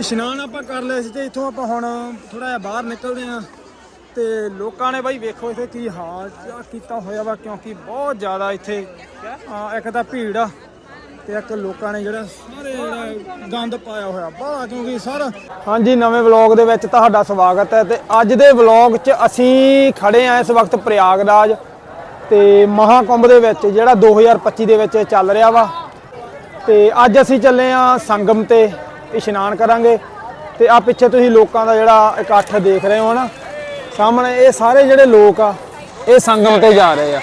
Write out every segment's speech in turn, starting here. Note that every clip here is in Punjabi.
ਇਸ਼ਨਾਨ ਆਪਾਂ ਕਰ ਲਿਆ ਸੀ ਤੇ ਇੱਥੋਂ ਆਪਾਂ ਹੁਣ ਥੋੜਾ ਜਿਹਾ ਬਾਹਰ ਨਿਕਲਦੇ ਆਂ ਤੇ ਲੋਕਾਂ ਨੇ ਬਾਈ ਵੇਖੋ ਇੱਥੇ ਕੀ ਹਾਲ ਕੀਤਾ ਹੋਇਆ ਵਾ, ਕਿਉਂਕਿ ਬਹੁਤ ਜ਼ਿਆਦਾ ਇੱਥੇ ਇੱਕ ਤਾਂ ਭੀੜ ਆ ਤੇ ਇੱਕ ਲੋਕਾਂ ਨੇ ਜਿਹੜਾ ਸਾਰੇ ਜਿਹੜਾ ਗੰਦ ਪਾਇਆ ਹੋਇਆ ਬਾਹਲਾ ਕਿਉਂਕਿ ਸਰ। ਹਾਂਜੀ, ਨਵੇਂ ਵਲੌਗ ਦੇ ਵਿੱਚ ਤੁਹਾਡਾ ਸਵਾਗਤ ਹੈ ਤੇ ਅੱਜ ਦੇ ਵਲੌਗ 'ਚ ਅਸੀਂ ਖੜੇ ਆ ਇਸ ਵਕਤ ਪ੍ਰਯਾਗਰਾਜ ਤੇ ਮਹਾਕੁੰਭ ਦੇ ਵਿੱਚ, ਜਿਹੜਾ 2025 ਦੇ ਵਿੱਚ ਚੱਲ ਰਿਹਾ ਵਾ। ਤੇ ਅੱਜ ਅਸੀਂ ਚੱਲੇ ਆ ਸੰਗਮ ਤੇ। ਇਸ਼ਨਾਨ ਕਰਾਂਗੇ ਤੇ ਆ ਪਿੱਛੇ ਤੁਸੀਂ ਲੋਕਾਂ ਦਾ ਜਿਹੜਾ ਇਕੱਠ ਦੇਖ ਰਹੇ ਹੋ ਨਾ, ਸਾਹਮਣੇ ਇਹ ਸਾਰੇ ਜਿਹੜੇ ਲੋਕ ਆ, ਇਹ ਸੰਗਮ ਤੇ ਜਾ ਰਹੇ ਆ।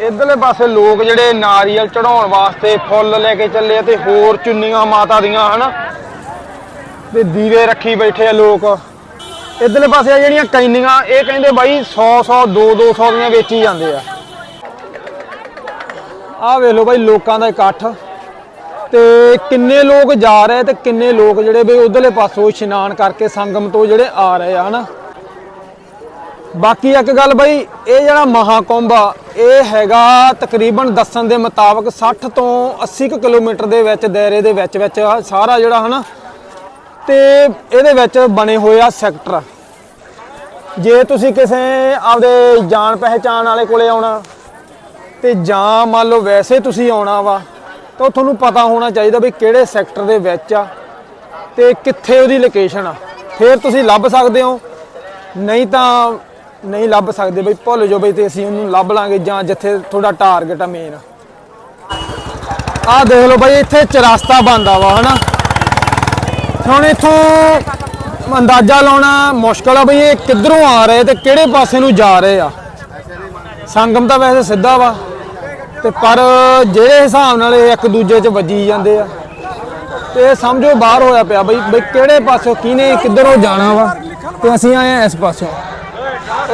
ਇਧਰਲੇ ਪਾਸੇ ਲੋਕ ਜਿਹੜੇ ਨਾਰੀਅਲ ਚੜਾਉਣ ਵਾਸਤੇ ਫੁੱਲ ਲੈ ਕੇ ਚੱਲੇ ਆ ਤੇ ਹੋਰ ਚੁੰਨੀਆਂ ਮਾਤਾ ਦੀਆਂ, ਹਨਾ? ਤੇ ਦੀਵੇ ਰੱਖੀ ਬੈਠੇ ਆ ਲੋਕ। ਇਧਰਲੇ ਪਾਸੇ ਆ ਜਿਹੜੀਆਂ ਕੈਨੀਆਂ ਇਹ ਕਹਿੰਦੇ ਬਾਈ 100 100 2 200 ਦੀਆਂ ਵੇਚੀ ਜਾਂਦੇ ਆ। ਆਹ ਵੇਖ ਲਓ ਬਾਈ ਲੋਕਾਂ ਦਾ ਇਕੱਠ। ਤੇ ਕਿੰਨੇ ਲੋਕ ਜਾ ਰਹੇ ਤੇ ਕਿੰਨੇ ਲੋਕ ਜਿਹੜੇ ਬਈ ਉਧਰਲੇ ਪਾਸੋਂ ਇਸ਼ਨਾਨ ਕਰਕੇ ਸੰਗਮ ਤੋਂ ਜਿਹੜੇ ਆ ਰਹੇ ਆ, ਹਨਾ? ਬਾਕੀ ਇੱਕ ਗੱਲ ਬਈ, ਇਹ ਜਿਹੜਾ ਮਹਾਕੁੰਭ ਆ, ਇਹ ਹੈਗਾ ਤਕਰੀਬਨ ਦੱਸਣ ਦੇ ਮੁਤਾਬਕ 60 ਤੋਂ 80 ਕੁ ਕਿਲੋਮੀਟਰ ਦੇ ਵਿੱਚ, ਦਾਇਰੇ ਦੇ ਵਿੱਚ ਵਿੱਚ ਸਾਰਾ ਜਿਹੜਾ, ਹਨਾ? ਤੇ ਇਹਦੇ ਵਿੱਚ ਬਣੇ ਹੋਏ ਆ ਸੈਕਟਰ। ਜੇ ਤੁਸੀਂ ਕਿਸੇ ਆਪਦੇ ਜਾਣ ਪਹਿਚਾਣ ਵਾਲੇ ਕੋਲੇ ਆਉਣਾ, ਤੇ ਜਾਂ ਮੰਨ ਲਓ ਵੈਸੇ ਤੁਸੀਂ ਆਉਣਾ ਵਾ ਤਾਂ ਉਹ ਤੁਹਾਨੂੰ ਪਤਾ ਹੋਣਾ ਚਾਹੀਦਾ ਵੀ ਕਿਹੜੇ ਸੈਕਟਰ ਦੇ ਵਿੱਚ ਆ ਤੇ ਕਿੱਥੇ ਉਹਦੀ ਲੋਕੇਸ਼ਨ ਆ। ਫਿਰ ਤੁਸੀਂ ਲੱਭ ਸਕਦੇ ਹੋ। ਨਹੀਂ ਤਾਂ ਨਹੀਂ ਲੱਭ ਸਕਦੇ ਬਈ, ਭੁੱਲ ਜਾਓ ਬਈ ਤੇ ਅਸੀਂ ਉਹਨੂੰ ਲੱਭ ਲਾਂਗੇ ਜਾਂ ਜਿੱਥੇ ਤੁਹਾਡਾ ਟਾਰਗੇਟ ਆ ਮੇਨ ਆਹ ਦੇਖ ਲਓ ਬਈ, ਇੱਥੇ ਚਰਸਤਾ ਬੰਦਾ ਵਾ, ਹਨਾ? ਹੁਣ ਇੱਥੋਂ ਅੰਦਾਜ਼ਾ ਲਾਉਣਾ ਮੁਸ਼ਕਲ ਆ ਬਈ, ਇਹ ਕਿੱਧਰੋਂ ਆ ਰਹੇ ਤੇ ਕਿਹੜੇ ਪਾਸੇ ਨੂੰ ਜਾ ਰਹੇ ਆ? ਸੰਗਮ ਤਾਂ ਵੈਸੇ ਸਿੱਧਾ ਵਾ। ਤੇ ਪਰ ਜਿਹੜੇ ਹਿਸਾਬ ਨਾਲ ਇਹ ਇੱਕ ਦੂਜੇ 'ਚ ਵੱਜੀ ਜਾਂਦੇ ਆ, ਤੇ ਸਮਝੋ ਬਾਹਰ ਹੋਇਆ ਪਿਆ ਬਈ ਬਈ ਕਿਹੜੇ ਪਾਸੋਂ ਕਿਹਨੇ ਕਿੱਧਰੋਂ ਜਾਣਾ ਵਾ, ਤੇ ਅਸੀਂ ਆਏ ਆ ਇਸ ਪਾਸੋਂ।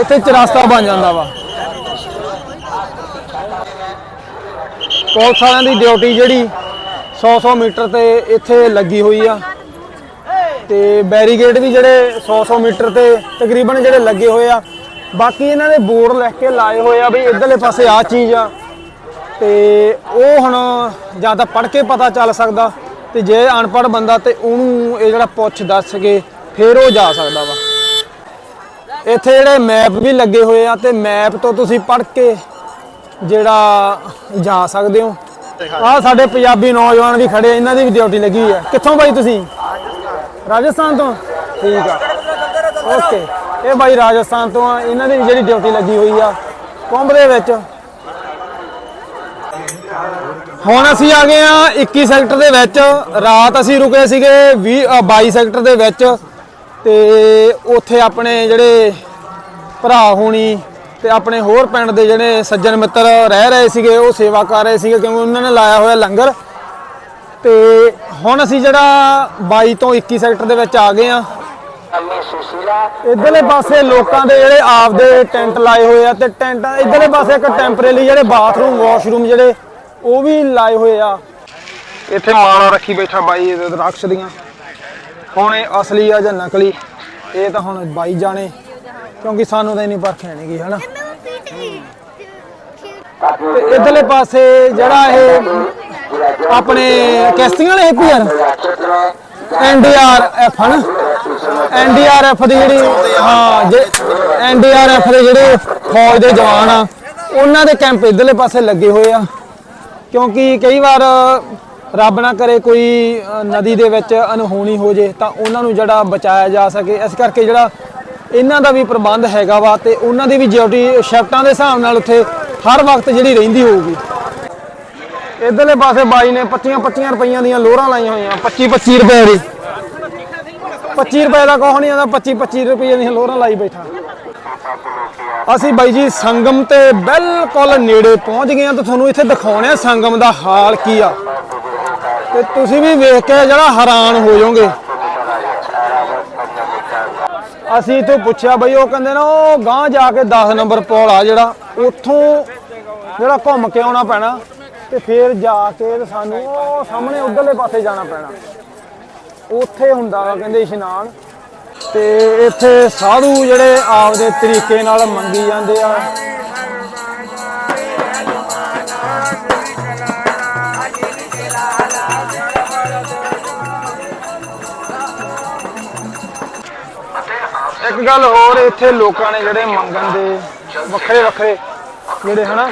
ਇੱਥੇ ਚਰਾਸਤਾ ਬਣ ਜਾਂਦਾ ਵਾ। ਪੁਲਿਸ ਵਾਲਿਆਂ ਦੀ ਡਿਊਟੀ ਜਿਹੜੀ 100-100 ਮੀਟਰ ਤੇ ਇੱਥੇ ਲੱਗੀ ਹੋਈ ਆ। ਤੇ ਬੈਰੀਗੇਡ ਵੀ ਜਿਹੜੇ 100-100 ਮੀਟਰ ਤੇ ਤਕਰੀਬਨ ਜਿਹੜੇ ਲੱਗੇ ਹੋਏ ਆ। ਬਾਕੀ ਇਹਨਾਂ ਦੇ ਬੋਰਡ ਲਿਖ ਕੇ ਲਾਏ ਹੋਏ ਆ ਵੀ ਇਧਰਲੇ ਪਾਸੇ ਆ ਚੀਜ਼ ਆ। ਤੇ ਉਹ ਹੁਣ ਜਾਂ ਤਾਂ ਪੜ੍ਹ ਕੇ ਪਤਾ ਚੱਲ ਸਕਦਾ ਤੇ ਜੇ ਅਨਪੜ੍ਹ ਬੰਦਾ ਤੇ ਉਹਨੂੰ ਇਹ ਜਿਹੜਾ ਪੁੱਛ ਦੱਸ ਕੇ ਫਿਰ ਉਹ ਜਾ ਸਕਦਾ ਵਾ। ਇੱਥੇ ਜਿਹੜੇ ਮੈਪ ਵੀ ਲੱਗੇ ਹੋਏ ਆ ਤੇ ਮੈਪ ਤੋਂ ਤੁਸੀਂ ਪੜ੍ਹ ਕੇ ਜਿਹੜਾ ਜਾ ਸਕਦੇ ਹੋ। ਆਹ ਸਾਡੇ ਪੰਜਾਬੀ ਨੌਜਵਾਨ ਵੀ ਖੜੇ ਇਹਨਾਂ ਦੀ ਵੀ ਡਿਊਟੀ ਲੱਗੀ ਹੋਈ ਆ। ਕਿੱਥੋਂ ਬਾਈ ਤੁਸੀਂ? ਰਾਜਸਥਾਨ ਤੋਂ? ਠੀਕ ਆ। ਓਕੇ ਇਹ ਬਾਈ ਰਾਜਸਥਾਨ ਤੋਂ ਆ, ਇਹਨਾਂ ਦੀ ਵੀ ਜਿਹੜੀ ਡਿਊਟੀ ਲੱਗੀ ਹੋਈ ਆ। ਕੁੰਭ ਦੇ ਵਿੱਚ। ਹੁਣ ਅਸੀਂ ਆ ਗਏ ਆ 21 ਸੈਕਟਰ ਦੇ ਵਿੱਚ। ਰਾਤ ਅਸੀਂ ਰੁਕੇ ਸੀਗੇ 20 ਅ, 22 ਸੈਕਟਰ ਦੇ ਵਿੱਚ। ਤੇ ਉੱਥੇ ਆਪਣੇ ਜਿਹੜੇ ਭਰਾ ਹੋਣੀ ਤੇ ਆਪਣੇ ਹੋਰ ਪਿੰਡ ਦੇ ਜਿਹੜੇ ਸੱਜਣ ਮਿੱਤਰ ਰਹਿ ਰਹੇ ਸੀਗੇ ਉਹ ਸੇਵਾ ਕਰ ਰਹੇ ਸੀਗੇ ਕਿਉਂਕਿ ਉਹਨਾਂ ਨੇ ਲਾਇਆ ਹੋਇਆ ਲੰਗਰ। ਤੇ ਹੁਣ ਅਸੀਂ ਜਿਹੜਾ 22 ਤੋਂ 21 ਸੈਕਟਰ ਦੇ ਵਿੱਚ ਆ ਗਏ ਆ ਇਧਰਲੇ ਪਾਸੇ ਲੋਕਾਂ ਦੇ ਜਿਹੜੇ ਆਪਦੇ ਟੈਂਟ ਲਾਏ ਹੋਏ ਆ ਤੇ ਟੈਂਟਾਂ ਇਧਰਲੇ ਪਾਸੇ ਇੱਕ ਟੈਂਪਰੇਰੀ ਜਿਹੜੇ ਬਾਥਰੂਮ ਵਾਸ਼ਰੂਮ ਜਿਹੜੇ ਉਹ ਵੀ ਲਾਏ ਹੋਏ ਆ। ਇੱਥੇ ਮਾਲਾ ਰੱਖੀ ਬੈਠਾ ਬਾਈ ਇਹਦੇ ਰਾਖਸ਼ ਦੀਆਂ। ਹੁਣ ਇਹ ਅਸਲੀ ਆ ਜਾਂ ਨਕਲੀ ਇਹ ਤਾਂ ਹੁਣ ਬਾਈ ਜਾਣੇ। ਕਿਉਂਕਿ ਸਾਨੂੰ ਤਾਂ ਇੰਨੀ ਪਰਖ ਨਹੀਂ ਗਈ ਹਨਾ? ਤੇ ਇਧਰਲੇ ਪਾਸੇ ਜਿਹੜਾ ਇਹ ਆਪਣੇ ਕਿਸ਼ਤੀਆਂ ਵਾਲੇ ਇੱਕ ਯਾਰ ਐਨਡੀਆਰਐਫ ਹਨ? ਐਨਡੀਆਰਐਫ ਦੀ ਜਿਹੜੀ ਹਾਂ ਜੇ ਐਨਡੀਆਰਐਫ ਦੇ ਜਿਹੜੇ ਫੌਜ ਦੇ ਜਵਾਨ ਆ ਉਹਨਾਂ ਦੇ ਕੈਂਪ ਇਧਰਲੇ ਪਾਸੇ ਲੱਗੇ ਹੋਏ ਆ। ਕਿਉਂਕਿ ਕਈ ਵਾਰ ਰੱਬ ਨਾ ਕਰੇ ਕੋਈ ਨਦੀ ਦੇ ਵਿੱਚ ਅਨਹੋਣੀ ਹੋ ਜੇ, ਤਾਂ ਉਹਨਾਂ ਨੂੰ ਜਿਹੜਾ ਬਚਾਇਆ ਜਾ ਸਕੇ। ਇਸ ਕਰਕੇ ਜਿਹੜਾ ਇਹਨਾਂ ਦਾ ਵੀ ਪ੍ਰਬੰਧ ਹੈਗਾ ਵਾ ਤੇ ਉਹਨਾਂ ਦੀ ਵੀ ਡਿਊਟੀ ਸ਼ਿਫਟਾਂ ਦੇ ਹਿਸਾਬ ਨਾਲ ਉੱਥੇ ਹਰ ਵਕਤ ਜਿਹੜੀ ਰਹਿੰਦੀ ਹੋਊਗੀ। ਇਧਰਲੇ ਪਾਸੇ ਬਾਈ ਨੇ 25 25 ਰੁਪਈਆਂ ਦੀਆਂ ਲੋਹਰਾਂ ਲਾਈਆਂ ਹੋਈਆਂ 25 25 ਰੁਪਏ ਦੀ। 25 ਰੁਪਏ ਦਾ ਕੋਹ ਨਹੀਂ ਆਉਂਦਾ 25 25 ਰੁਪਏ ਦੀਆਂ ਲੋਹਰਾਂ ਲਾਈ ਬੈਠਾ। ਅਸੀਂ ਬਾਈ ਜੀ ਸੰਗਮ ਤੇ ਬਿਲਕੁਲ ਨੇੜੇ ਪਹੁੰਚ ਗਏ ਆ ਤੇ ਤੁਹਾਨੂੰ ਇੱਥੇ ਦਿਖਾਉਣੇ ਆ ਸੰਗਮ ਦਾ ਹਾਲ ਕੀ ਆ। ਤੇ ਤੁਸੀਂ ਵੀ ਵੇਖ ਕੇ ਜਿਹੜਾ ਹੈਰਾਨ ਹੋ ਜਾਓਗੇ। ਅਸੀਂ ਤੋਂ ਪੁੱਛਿਆ ਬਈ, ਉਹ ਕਹਿੰਦੇ ਨਾ ਉਹ ਗਾਂ ਜਾ ਕੇ 10 ਨੰਬਰ ਪੁਲ ਆ ਜਿਹੜਾ, ਉੱਥੋਂ ਜਿਹੜਾ ਘੁੰਮ ਕੇ ਆਉਣਾ ਪੈਣਾ ਤੇ ਫਿਰ ਜਾ ਕੇ ਸਾਨੂੰ ਉਹ ਸਾਹਮਣੇ ਉਧਰਲੇ ਪਾਸੇ ਜਾਣਾ ਪੈਣਾ। ਉੱਥੇ ਹੁੰਦਾ ਕਹਿੰਦੇ ਇਸ਼ਨਾਨ। ਤੇ ਇੱਥੇ ਸਾਧੂ ਜਿਹੜੇ ਆਪਦੇ ਤਰੀਕੇ ਨਾਲ ਮੰਗੀ ਜਾਂਦੇ ਆ। ਇੱਕ ਗੱਲ ਹੋਰ ਇੱਥੇ ਲੋਕਾਂ ਨੇ ਜਿਹੜੇ ਮੰਗਣ ਦੇ ਵੱਖਰੇ ਵੱਖਰੇ ਜਿਹੜੇ ਹਨਾ,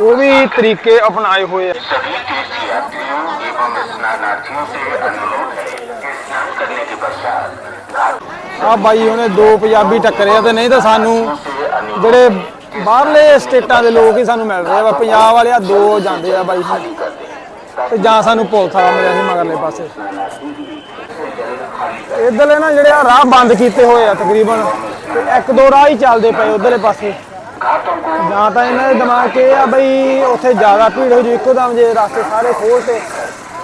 ਉਹ ਵੀ ਤਰੀਕੇ ਅਪਣਾਏ ਹੋਏ ਆ। ਸਭੀ ਤੀਰਥ ਯਾਤਰੀਆਂ एवं स्नानार्थियों से ਆ ਬਾਈ ਉਹਨੇ ਦੋ ਪੰਜਾਬੀ ਟੱਕਰੇ ਆ ਤੇ ਨਹੀਂ ਤਾਂ ਸਾਨੂੰ ਜਿਹੜੇ ਬਾਹਰਲੇ ਸਟੇਟਾਂ ਦੇ ਲੋਕ ਹੀ ਸਾਨੂੰ ਮਿਲ ਰਹੇ ਆ, ਵਾ। ਪੰਜਾਬ ਵਾਲੇ ਆ, ਦੋ ਜਾਂਦੇ ਆ ਬਾਈ ਹੁਣ। ਤੇ ਜਾਂ ਸਾਨੂੰ ਪੁਲਿਸ ਵਾਲਾ ਮਿਲਿਆ ਸੀ ਮਗਰਲੇ ਪਾਸੇ ਇਧਰਲੇ ਨਾ ਜਿਹੜੇ ਆ ਰਾਹ ਬੰਦ ਕੀਤੇ ਹੋਏ ਆ ਤਕਰੀਬਨ, ਤੇ ਇੱਕ ਦੋ ਰਾਹ ਹੀ ਚੱਲਦੇ ਪਏ ਉਧਰਲੇ ਪਾਸੇ ਜਾਂ ਤਾਂ ਇਹਨਾਂ ਦੇ ਦਿਮਾਗ 'ਚ ਇਹ ਆ ਬਈ ਉੱਥੇ ਜ਼ਿਆਦਾ ਭੀੜ ਹੋ ਜੂ, ਇੱਕੋ ਦਮ ਜੇ ਰਸਤੇ ਸਾਰੇ ਖੋਲ੍ਹਤੇ ਤੇ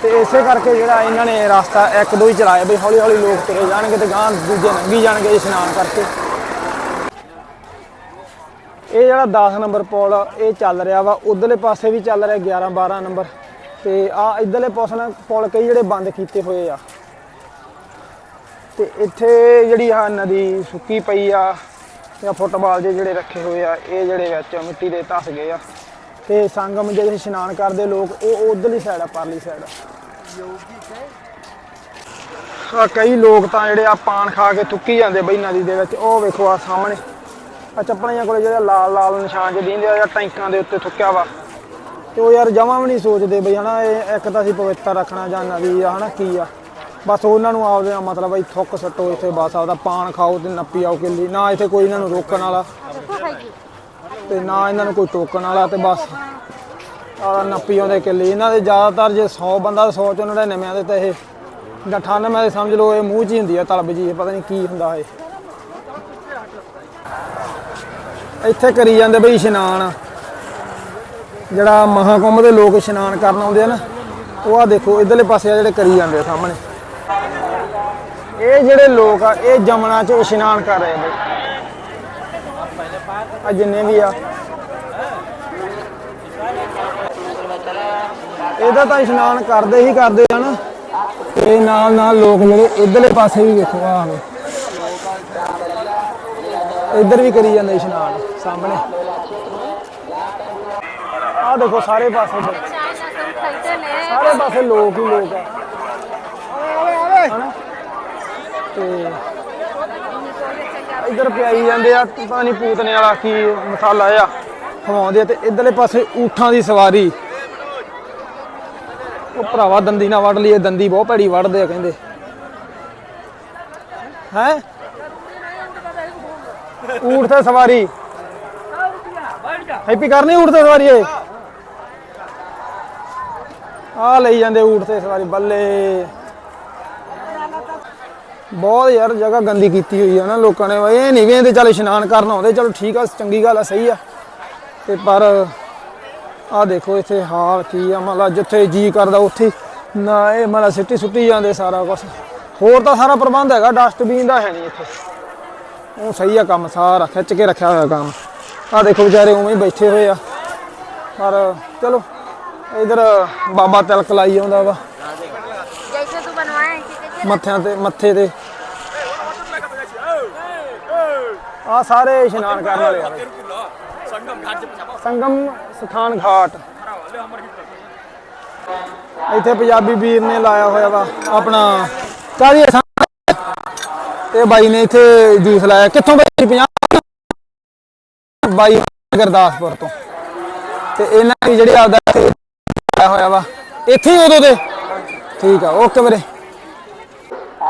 ਤੇ ਇਸੇ ਕਰਕੇ ਜਿਹੜਾ ਇਹਨਾਂ ਨੇ ਰਸਤਾ ਇੱਕ ਦੋ ਹੀ ਚਲਾਇਆ ਬਈ ਹੌਲੀ ਹੌਲੀ ਲੋਕ ਤੁਰੇ ਜਾਣਗੇ ਤੇ ਗਾਂ ਦੂਜੇ ਲੰਘੀ ਜਾਣਗੇ ਇਸ਼ਨਾਨ ਕਰਕੇ। ਇਹ ਜਿਹੜਾ 10 ਨੰਬਰ ਪੁਲ ਇਹ ਚੱਲ ਰਿਹਾ ਵਾ, ਉਧਰਲੇ ਪਾਸੇ ਵੀ ਚੱਲ ਰਿਹਾ 11 12 ਨੰਬਰ। ਤੇ ਆ ਇਧਰਲੇ ਪਾਸੇ ਪੁਲ ਕਈ ਜਿਹੜੇ ਬੰਦ ਕੀਤੇ ਹੋਏ ਆ। ਤੇ ਇੱਥੇ ਜਿਹੜੀ ਆ ਨਦੀ ਸੁੱਕੀ ਪਈ ਆ ਜਾਂ ਫੁੱਟਬਾਲ ਦੇ ਜਿਹੜੇ ਰੱਖੇ ਹੋਏ ਆ, ਇਹ ਜਿਹੜੇ ਵਿੱਚ ਮਿੱਟੀ ਦੇ ਧਸ ਗਏ ਆ। ਤੇ ਸੰਗਮ ਜਦੋਂ ਇਸ਼ਨਾਨ ਕਰਦੇ ਲੋਕ, ਉਹ ਉਧਰਲੀ ਸਾਈਡ ਆ, ਪਰਲੀ ਸਾਈਡ ਆ। ਕਈ ਲੋਕ ਤਾਂ ਜਿਹੜੇ ਆ ਪਾਨ ਖਾ ਕੇ ਥੁੱਕੀ ਜਾਂਦੇ ਬਈ ਨਦੀ ਦੇ ਵਿੱਚ, ਉਹ ਵੇਖੋ ਆ ਸਾਹਮਣੇ। ਆ ਚੱਪਲਾਂ ਕੋਲੇ ਜਿਹੜੇ ਲਾਲ ਲਾਲ ਨਿਸ਼ਾਨ ਜਿਹੇ ਦਿੰਦੇ ਆ ਟੈਂਕਾਂ ਦੇ ਉੱਤੇ ਥੁੱਕਿਆ ਵਾ। ਤੇ ਉਹ ਯਾਰ ਜਮਾਂ ਵੀ ਨਹੀਂ ਸੋਚਦੇ ਬਈ, ਹਨਾ, ਇਹ ਇੱਕ ਤਾਂ ਅਸੀਂ ਪਵਿੱਤਰ ਰੱਖਣਾ ਜਾਂ ਨਦੀ ਆ, ਹਨਾ, ਕੀ ਆ। ਬਸ ਉਹਨਾਂ ਨੂੰ ਆਪਦੇ ਨਾਲ ਮਤਲਬ ਬਈ ਥੁੱਕ ਸੱਟੋ ਇੱਥੇ, ਬਸ ਆਪਦਾ ਪਾਨ ਖਾਓ ਤੇ ਨੱਪੀ ਆਓ ਕਿੱਲੀ। ਨਾ ਇੱਥੇ ਕੋਈ ਇਹਨਾਂ ਨੂੰ ਰੋਕਣ ਵਾਲਾ। ਤੇ ਨਾ ਇਹਨਾਂ ਨੂੰ ਕੋਈ ਟੋਕਣ ਵਾਲਾ ਤੇ ਬਸ। ਆ ਨੱਪੀ ਆਉਂਦੇ ਕਿੱਲੇ। ਇਹਨਾਂ ਦੇ ਜ਼ਿਆਦਾਤਰ ਜੇ 100 ਬੰਦਾ 100 ਚੋਂ 99 ਦੇ ਤਾਂ ਇਹ ਜਾਂ 98 ਦੇ ਸਮਝ ਲਓ, ਇਹ ਮੂੰਹ 'ਚ ਹੀ ਹੁੰਦੀ ਆ ਤਲਬ ਜੀ, ਇਹ ਪਤਾ ਨਹੀਂ ਕੀ ਹੁੰਦਾ ਇਹ। ਇੱਥੇ ਕਰੀ ਜਾਂਦੇ ਬਈ ਇਸ਼ਨਾਨ। ਜਿਹੜਾ ਮਹਾਕੁੰਭ ਦੇ ਲੋਕ ਇਸ਼ਨਾਨ ਕਰਨ ਆਉਂਦੇ ਆ ਨਾ, ਉਹ ਆ ਦੇਖੋ, ਇਧਰਲੇ ਪਾਸੇ ਆ ਜਿਹੜੇ ਕਰੀ ਜਾਂਦੇ ਆ ਸਾਹਮਣੇ। ਇਹ ਜਿਹੜੇ ਲੋਕ ਆ, ਇਹ ਜਮਨਾ 'ਚ ਇਸ਼ਨਾਨ ਕਰ ਰਹੇ ਆ ਬਈ ਆ ਜਿੰਨੇ ਵੀ ਆ। ਇਹਦਾ ਤਾਂ ਇਸ਼ਨਾਨ ਕਰਦੇ ਹੀ ਕਰਦੇ ਆ ਨਾ। ਤੇ ਨਾਲ ਨਾਲ ਲੋਕ ਜਿਹੜੇ ਇਧਰਲੇ ਪਾਸੇ ਵੀ ਵੇਖੋ ਆ ਵੇ ਇੱਧਰ ਵੀ ਕਰੀ ਜਾਂਦੇ ਇਸ਼ਨਾਨ ਸਾਹਮਣੇ। ਆ ਦੇਖੋ ਸਾਰੇ ਪਾਸੇ। ਸਾਰੇ ਪਾਸੇ ਲੋਕ ਹੀ ਲੋਕ ਆ। ਹਨਾ? ਤੇ ਇੱਧਰ ਪਿਆਈ ਜਾਂਦੇ ਆ, ਪਤਾ ਨਹੀਂ ਪੂਤਨੇ ਵਾਲਾ ਕੀ ਮਸਾਲਾ ਆ। ਖਵਾਉਂਦੇ ਤੇ ਇਧਰਲੇ ਪਾਸੇ ਊਠਾਂ ਦੀ ਸਵਾਰੀ। ਉਹ ਭਰਾਵਾ ਦੰਦੀ ਨਾ ਵੱਢ ਲਈਏ, ਦੰਦੀ ਬਹੁਤ ਭੈੜੀ ਵੱਢਦੇ ਆ ਕਹਿੰਦੇ। ਹੈ? ਊਠ ਤੇ ਸਵਾਰੀ। ਹੈਪੀ ਕਰਨੀ ਊਠ ਤੇ ਸਵਾਰੀ ਏ ਆ ਲਈ ਜਾਂਦੇ ਊਠ ਤੇ ਸਵਾਰੀ, ਬੱਲੇ। ਬਹੁਤ ਯਾਰ ਜਗ੍ਹਾ ਗੰਦੀ ਕੀਤੀ ਹੋਈ ਆ ਨਾ ਲੋਕਾਂ ਨੇ। ਇਹ ਨਹੀਂ ਵੇਂਦੇ ਚੱਲ ਇਸ਼ਨਾਨ ਕਰਨ ਆਉਂਦੇ, ਚਲੋ ਠੀਕ ਆ, ਚੰਗੀ ਗੱਲ ਆ, ਸਹੀ ਆ। ਤੇ ਪਰ ਆ ਦੇਖੋ ਇੱਥੇ ਹਾਲ ਕੀ ਆ, ਮਤਲਬ ਜਿੱਥੇ ਜੀ ਕਰਦਾ ਉੱਥੇ ਨਾ ਇਹ ਮਤਲਬ ਸਿੱਟੀ ਸੁੱਟੀ ਜਾਂਦੇ ਸਾਰਾ ਕੁਝ ਹੋਰ ਤਾਂ ਸਾਰਾ ਪ੍ਰਬੰਧ ਹੈਗਾ ਡਸਟਬਿਨ ਦਾ ਹੈ ਨਹੀਂ ਇੱਥੇ। ਉਹ ਸਹੀ ਆ ਕੰਮ ਸਾਰਾ, ਖਿੱਚ ਕੇ ਰੱਖਿਆ ਹੋਇਆ ਕੰਮ। ਆ ਦੇਖੋ ਵਿਚਾਰੇ ਉਵੇਂ ਹੀ ਬੈਠੇ ਹੋਏ ਆ। ਪਰ ਚਲੋ, ਇਧਰ ਬਾਬਾ ਤਿਲਕ ਲਾਈ ਆਉਂਦਾ ਵਾ। ਮੱਥਿਆਂ ਤੇ, ਮੱਥੇ ਤੇ। ਆ ਸਾਰੇ ਇਸ਼ਨਾਨ ਕਰਨ ਵਾਲੇ ਆ ਸੰਗਮ ਸਥਾਨ ਘਾਟ। ਇੱਥੇ ਪੰਜਾਬੀ ਵੀਰ ਨੇ ਲਾਇਆ ਹੋਇਆ ਵਾ, ਆਪਣਾ ਕਾਹਦੀ ਇਹ ਬਾਈ ਨੇ ਇੱਥੇ ਜੂਸ ਲਾਇਆ। ਕਿੱਥੋਂ ਬਾਈ 50 ਬਾਈ ਗੁਰਦਾਸਪੁਰ ਤੋਂ। ਤੇ ਇਹਨਾਂ ਦੀ ਜਿਹੜੀ ਆਪਦਾ ਲਾਇਆ ਹੋਇਆ ਵਾ, ਇੱਥੇ ਉਦੋਂ ਦੇ। ਠੀਕ ਆ, ਓਕੇ ਵੀਰੇ।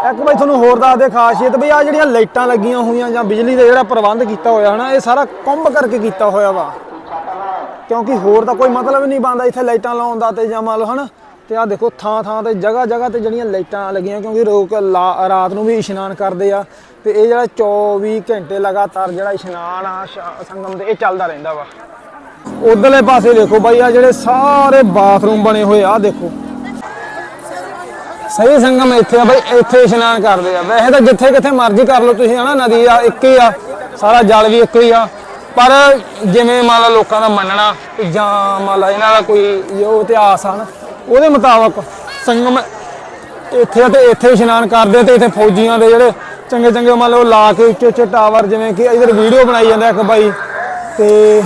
ਇੱਕ ਬਈ ਤੁਹਾਨੂੰ ਹੋਰ ਦੱਸ ਦੇ ਖਾਸੀਅਤ ਬਈ ਆ ਜਿਹੜੀਆਂ ਲਾਈਟਾਂ ਲੱਗੀਆਂ ਹੋਈਆਂ ਜਾਂ ਬਿਜਲੀ ਦਾ ਜਿਹੜਾ ਪ੍ਰਬੰਧ ਕੀਤਾ ਹੋਇਆ ਹਨਾ, ਇਹ ਸਾਰਾ ਕੁੰਭ ਕਰਕੇ ਕੀਤਾ ਹੋਇਆ ਵਾ। ਕਿਉਂਕਿ ਹੋਰ ਤਾਂ ਕੋਈ ਮਤਲਬ ਨਹੀਂ ਬਣਦਾ ਇੱਥੇ ਲਾਈਟਾਂ ਲਾਉਣ ਦਾ ਤੇ ਜਾਂ ਮੰਨ ਲਓ ਹਨਾ, ਤੇ ਆ ਦੇਖੋ ਥਾਂ ਥਾਂ ਤੇ ਜਗ੍ਹਾ ਜਗ੍ਹਾ ਤੇ ਜਿਹੜੀਆਂ ਲਾਈਟਾਂ ਲੱਗੀਆਂ, ਕਿਉਂਕਿ ਲੋਕ ਲਾ- ਰਾਤ ਨੂੰ ਵੀ ਇਸ਼ਨਾਨ ਕਰਦੇ ਆ, ਤੇ ਇਹ ਜਿਹੜਾ 24 ਘੰਟੇ ਲਗਾਤਾਰ ਜਿਹੜਾ ਇਸ਼ਨਾਨ ਆ ਸੰਗਮ ਤੇ ਇਹ ਚੱਲਦਾ ਰਹਿੰਦਾ ਵਾ। ਉਧਰਲੇ ਪਾਸੇ ਦੇਖੋ ਬਾਈ ਆ ਜਿਹੜੇ ਸਾਰੇ ਬਾਥਰੂਮ ਬਣੇ ਹੋਏ ਆ ਦੇਖੋ। ਸਹੀ ਸੰਗਮ ਇੱਥੇ ਆ ਬਈ, ਇੱਥੇ ਇਸ਼ਨਾਨ ਕਰਦੇ ਆ। ਵੈਸੇ ਤਾਂ ਜਿੱਥੇ ਕਿੱਥੇ ਮਰਜ਼ੀ ਕਰ ਲਓ ਤੁਸੀਂ, ਹਨਾ? ਨਦੀ ਆ, ਇੱਕ ਹੀ ਆ। ਸਾਰਾ ਜਲ ਵੀ ਇੱਕ ਹੀ ਆ। ਪਰ ਜਿਵੇਂ ਮੰਨ ਲਾ ਲੋਕਾਂ ਦਾ ਮੰਨਣਾ ਜਾਂ ਮੰਨ ਲਾ ਇਹਨਾਂ ਦਾ ਕੋਈ ਜੋ ਇਤਿਹਾਸ ਆ ਨਾ ਉਹਦੇ ਮੁਤਾਬਕ ਸੰਗਮ ਇੱਥੇ ਆ ਤੇ ਇੱਥੇ ਇਸ਼ਨਾਨ ਕਰਦੇ ਆ ਤੇ ਇੱਥੇ ਫੌਜੀਆਂ ਦੇ ਜਿਹੜੇ ਚੰਗੇ ਚੰਗੇ ਮੰਨ ਲਓ ਲਾ ਕੇ ਉੱਚੇ ਉੱਚੇ ਟਾਵਰ ਜਿਵੇਂ ਕਿ ਇਧਰ ਵੀਡੀਓ ਬਣਾਈ ਜਾਂਦਾ ਇੱਕ ਬਾਈ ਤੇ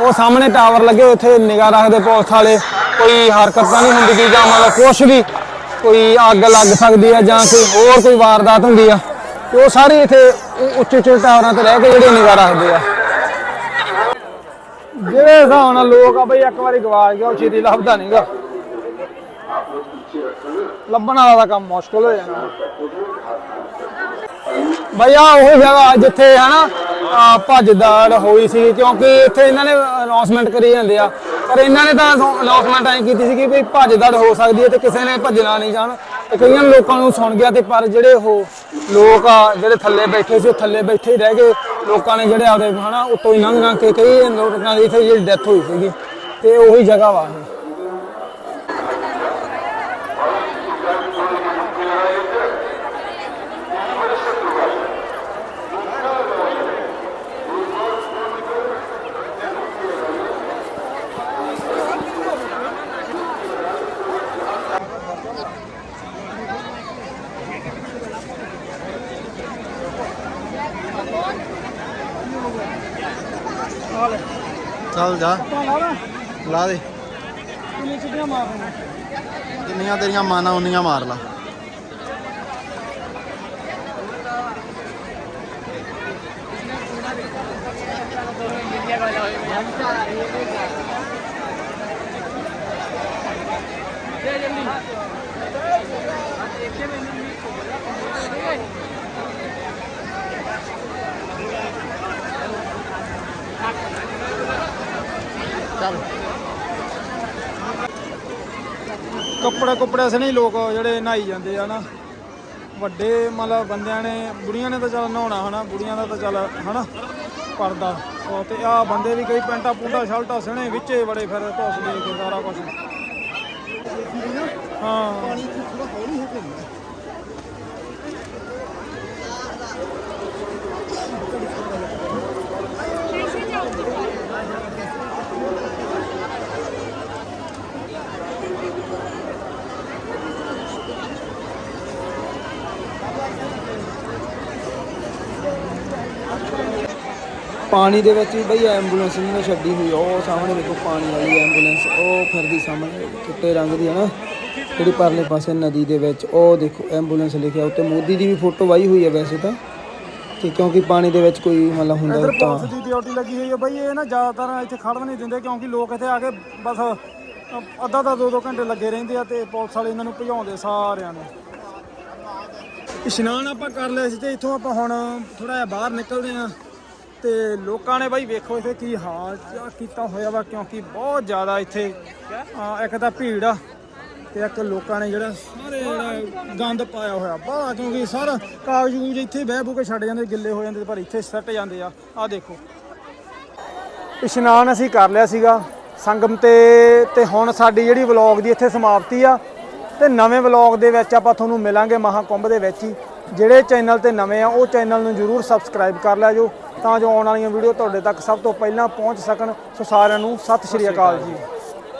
ਉਹ ਸਾਹਮਣੇ ਟਾਵਰ ਲੱਗੇ, ਉੱਥੇ ਨਿਗਾਹ ਰੱਖਦੇ ਪੁਲਿਸ ਵਾਲੇ, ਕੋਈ ਹਰਕਤ ਤਾਂ ਨਹੀਂ ਹੁੰਦੀ ਗੀ ਜਾਂ ਮਤਲਬ ਕੁਛ ਵੀ ਕੋਈ ਅੱਗ ਲੱਗ ਸਕਦੀ ਆ ਜਾਂ ਕੋਈ ਹੋਰ ਕੋਈ ਵਾਰਦਾਤ ਹੁੰਦੀ ਆ ਤੇ ਉਹ ਸਾਰੀ ਇੱਥੇ ਉੱਚੇ ਉੱਚੇ ਟਾਵਰਾਂ ਤੇ ਰਹਿ ਕੇ ਜਿਹੜੇ ਨਿਗਾਹ ਰੱਖਦੇ ਆ। ਜਿਹੜੇ ਹਿਸਾਬ ਨਾਲ ਲੋਕ ਆ ਬਈ, ਇੱਕ ਵਾਰੀ ਗਵਾਚ ਗਿਆ, ਉਹ ਛੇਤੀ ਲੱਭਦਾ ਨਹੀਂਗਾ ਲੱਭਣ ਵਾਲਾ ਦਾ ਕੰਮ ਮੁਸ਼ਕਲ ਹੋ ਜਾਣਾ। ਬਈ ਆ ਉਹ ਜਗ੍ਹਾ ਜਿੱਥੇ ਹਨਾ ਆ ਭੱਜ ਦੌੜ ਹੋਈ ਸੀ, ਕਿਉਂਕਿ ਇੱਥੇ ਇਹਨਾਂ ਨੇ ਅਨਾਉਂਸਮੈਂਟ ਕਰੀ ਜਾਂਦੇ ਆ। ਪਰ ਇਹਨਾਂ ਨੇ ਤਾਂ ਅਨਾਉਂਸਮੈਂਟ ਐਂ ਕੀਤੀ ਸੀ ਕਿ ਵੀ ਭੱਜ ਦੌੜ ਹੋ ਸਕਦੀ ਹੈ ਤੇ ਕਿਸੇ ਨੇ ਭੱਜਣਾ ਨਹੀਂ ਜਾਣ। ਤੇ ਕਈਆਂ ਲੋਕਾਂ ਨੂੰ ਸੁਣ ਗਿਆ ਤੇ ਪਰ ਜਿਹੜੇ ਉਹ ਲੋਕ ਆ, ਜਿਹੜੇ ਥੱਲੇ ਬੈਠੇ ਸੀ, ਉਹ ਥੱਲੇ ਬੈਠੇ ਹੀ ਰਹਿ ਗਏ। ਲੋਕਾਂ ਨੇ ਜਿਹੜੇ ਆਪਦੇ ਹਨਾ, ਉੱਤੋਂ ਹੀ ਲੰਘ ਲੰਘ ਕੇ ਕਈ ਲੋਕਾਂ ਦੀ ਇੱਥੇ ਜਿਹੜੀ ਡੈਥ ਹੋਈ ਸੀਗੀ। ਤੇ ਉਹੀ ਜਗ੍ਹਾ ਵਾ ਇਹ। ਚੱਲ ਜਾ? ਲਾ ਦੇ। ਜਿੰਨੀਆਂ ਤੇਰੀਆਂ ਮਾਨਾ ਉਨੀਆਂ ਮਾਰ ਲਾ। ਚੱਲ। ਕੱਪੜੇ ਕੁੱਪੜੇ ਸੇ ਨਹੀਂ ਲੋਕ ਜਿਹੜੇ ਨਹਾਈ ਜਾਂਦੇ ਆ ਨਾ। ਵੱਡੇ ਮਤਲਬ ਬੰਦਿਆਂ ਨੇ ਬੁੜੀਆਂ ਨੇ ਤਾਂ ਚੱਲ ਨਹਾਉਣਾ ਹਨਾ ਬੁੜੀਆਂ ਦਾ ਤਾਂ ਚੱਲ ਹਨਾ ਪਰਦਾ। ਉਹ ਤੇ ਆ ਬੰਦੇ ਵੀ ਕਈ ਪੈਂਟਾਂ ਪੂੰਟਾਂ ਸ਼ਰਟਾਂ ਸਣੇ ਵਿੱਚੇ ਬੜੇ ਫਿਰ ਧੁੱਸ ਦੇ ਕੇ ਸਾਰਾ ਕੁਝ ਹਾਂ। ਪਾਣੀ ਦੇ ਵਿੱਚ ਵੀ ਬਈ ਐਂਬੂਲੈਂਸ ਜਿਹਨੇ ਛੱਡੀ ਹੋਈ ਆ, ਉਹ ਸਾਹਮਣੇ ਦੇਖੋ ਪਾਣੀ ਵਾਲੀ ਐਂਬੂਲੈਂਸ ਉਹ ਫਿਰਦੀ ਸਾਹਮਣੇ ਚਿੱਟੇ ਰੰਗ ਦੀ ਹੈ ਨਾ ਜਿਹੜੀ ਪਰਲੇ ਪਾਸੇ ਨਦੀ ਦੇ ਵਿੱਚ ਉਹ ਦੇਖੋ ਐਂਬੂਲੈਂਸ ਲਿਖਿਆ ਉੱਤੇ ਮੋਦੀ ਦੀ ਵੀ ਫੋਟੋ ਵਾਈ ਹੋਈ ਹੈ ਵੈਸੇ ਤਾਂ ਤੇ ਕਿਉਂਕਿ ਪਾਣੀ ਦੇ ਵਿੱਚ ਕੋਈ ਮਤਲਬ ਹੁੰਦਾ ਤਾਂ ਪੁਲਿਸ ਦੀ ਡਿਊਟੀ ਲੱਗੀ ਹੋਈ ਹੈ ਬਈ ਇਹ ਨਾ ਜ਼ਿਆਦਾਤਰ ਇੱਥੇ ਖੜਨ ਨਹੀਂ ਦਿੰਦੇ ਕਿਉਂਕਿ ਲੋਕ ਇੱਥੇ ਆ ਕੇ ਬਸ ਅੱਧਾ ਦੋ ਦੋ ਘੰਟੇ ਲੱਗੇ ਰਹਿੰਦੇ ਆ ਤੇ ਪੁਲਿਸ ਵਾਲੇ ਇਹਨਾਂ ਨੂੰ ਭਜਾਉਂਦੇ ਸਾਰਿਆਂ ਨੂੰ। ਇਸ਼ਨਾਨ ਆਪਾਂ ਕਰ ਲਿਆ ਸੀ ਤੇ ਇੱਥੋਂ ਆਪਾਂ ਹੁਣ ਥੋੜਾ ਜਿਹਾ ਬਾਹਰ ਨਿਕਲਦੇ ਆ ਤੇ ਲੋਕਾਂ ਨੇ ਬਾਈ ਵੇਖੋ ਇੱਥੇ ਕੀ ਹਾਲ ਕੀਤਾ ਹੋਇਆ ਵਾ, ਕਿਉਂਕਿ ਬਹੁਤ ਜ਼ਿਆਦਾ ਇੱਥੇ ਇੱਕ ਤਾਂ ਭੀੜ ਆ ਤੇ ਇੱਕ ਲੋਕਾਂ ਨੇ ਜਿਹੜਾ ਸਾਰੇ ਜਿਹੜਾ ਗੰਦ ਪਾਇਆ ਹੋਇਆ। ਬਾਹਲਾ ਕਿਉਂਕਿ ਸਾਰਾ ਕਾਗਜ਼ ਕੂਜ਼ ਇੱਥੇ ਬਹਿ ਬੂ ਕੇ ਛੱਡ ਜਾਂਦੇ, ਗਿੱਲੇ ਹੋ ਜਾਂਦੇ ਪਰ ਇੱਥੇ ਸੱਟ ਜਾਂਦੇ ਆ। ਆ ਦੇਖੋ। ਇਸ਼ਨਾਨ ਅਸੀਂ ਕਰ ਲਿਆ ਸੀਗਾ। ਸੰਗਮ ਤੇ ਤੇ ਹੁਣ ਸਾਡੀ ਜਿਹੜੀ ਵਲੌਗ ਦੀ ਇੱਥੇ ਸਮਾਪਤੀ ਆ। ਤੇ ਨਵੇਂ ਵਲੌਗ ਦੇ ਵਿੱਚ ਆਪਾਂ ਤੁਹਾਨੂੰ ਮਿਲਾਂਗੇ ਮਹਾਕੁੰਭ ਦੇ ਵਿੱਚ ਹੀ। ਜਿਹੜੇ ਚੈਨਲ ਤੇ ਨਵੇਂ ਆ, ਉਹ ਚੈਨਲ ਨੂੰ ਜਰੂਰ ਸਬਸਕ੍ਰਾਈਬ ਕਰ ਲਿਆ ਜੋ, ਤਾਂ ਜੋ ਆਉਣ ਵਾਲੀਆਂ ਵੀਡੀਓ ਤੁਹਾਡੇ ਤੱਕ ਸਭ ਤੋਂ ਪਹਿਲਾਂ ਪਹੁੰਚ ਸਕਣ। ਸੋ ਸਾਰਿਆਂ ਨੂੰ ਸਤਿ ਸ਼੍ਰੀ ਅਕਾਲ ਜੀ।